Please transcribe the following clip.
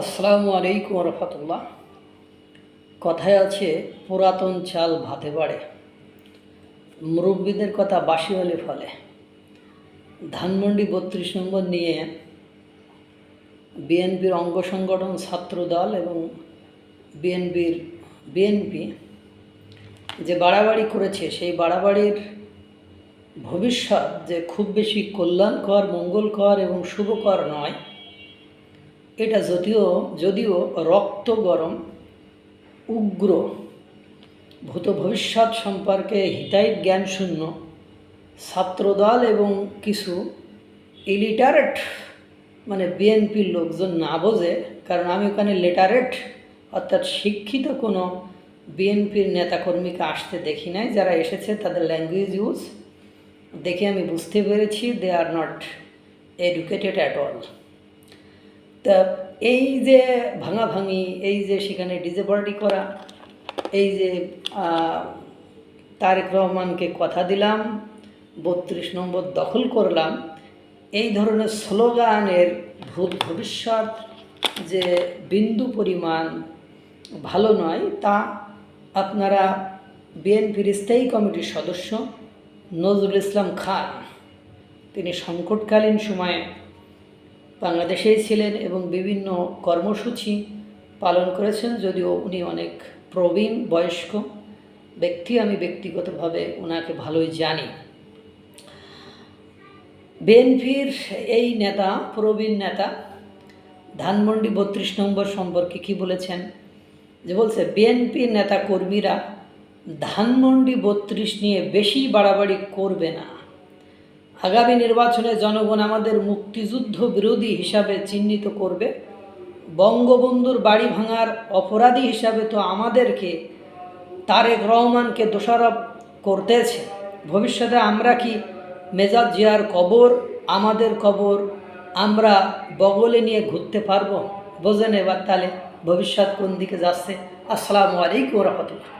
আসসালামু আলাইকুম রহমতুল্লাহ। কথায় আছে, পুরাতন চাল ভাতে বাড়ে। মুরব্বীদের কথা বাসি হলে ফলে। ধানমন্ডি বত্রিশ নম্বর নিয়ে বিএনপির অঙ্গ সংগঠন ছাত্রদল এবং বিএনপির বিএনপি যে বাড়াবাড়ি করেছে, সেই বাড়াবাড়ির ভবিষ্যৎ যে খুব বেশি কল্যাণকর, মঙ্গলকর এবং শুভকর নয় এটা যদিও যদিও রক্ত গরম, উগ্র, ভূত ভবিষ্যৎ সম্পর্কে হিতাহিত জ্ঞান শূন্য, ছাত্রদল এবং কিছু ইলিটারেট মানে বিএনপির লোকজন না বোঝে, কারণ আমি ওখানে লেটারেট, অর্থাৎ শিক্ষিত কোনো বিএনপির নেতাকর্মীকে আসতে দেখি নাই, যারা এসেছে তাদের ল্যাঙ্গুয়েজ ইউজ দেখে আমি বুঝতে পেরেছি they are not educated at all তা এই যে ভাঙাভাঙি, এই যে সেখানে ডিজে করা, এই যে তারেক রহমানকে কথা দিলাম, বত্রিশ নম্বর দখল করলাম, এই ধরনের স্লোগানের ভূত ভবিষ্যৎ যে বিন্দু পরিমাণ ভালো নয়, তা আপনারা বিএনপির স্থায়ী কমিটির সদস্য নজরুল ইসলাম খান, তিনি সংকটকালীন সময়ে বাংলাদেশেই ছিলেন এবং বিভিন্ন কর্মসূচি পালন করেছেন, যদিও উনি অনেক প্রবীণ বয়স্ক ব্যক্তি, আমি ব্যক্তিগতভাবে ওনাকে ভালোই জানি। বিএনপির এই নেতা, প্রবীণ নেতা, ধানমন্ডি বত্রিশ নম্বর সম্পর্কে কি বলেছেন? যে বলছে বিএনপির নেতা কর্মীরা ধানমন্ডি বত্রিশ নিয়ে বেশি বাড়াবাড়ি করবে না। আগামী নির্বাচনে জনগণ আমাদের মুক্তিযুদ্ধ বিরোধী হিসাবে চিহ্নিত করবে। বঙ্গবন্ধুর বাড়ি ভাঙার অপরাধী হিসাবে তো আমাদেরকে তারেক রহমানকে দোষারোপ করতেছে। ভবিষ্যতে আমরা কি মেজাজ জিয়ার কবর, আমাদের কবর, আমরা বগলে নিয়ে ঘুরতে পারব? বোঝেন এবার তাহলে ভবিষ্যৎ কোন দিকে যাচ্ছে। আসসালামু আলাইকুম রহমতুল্লাহ।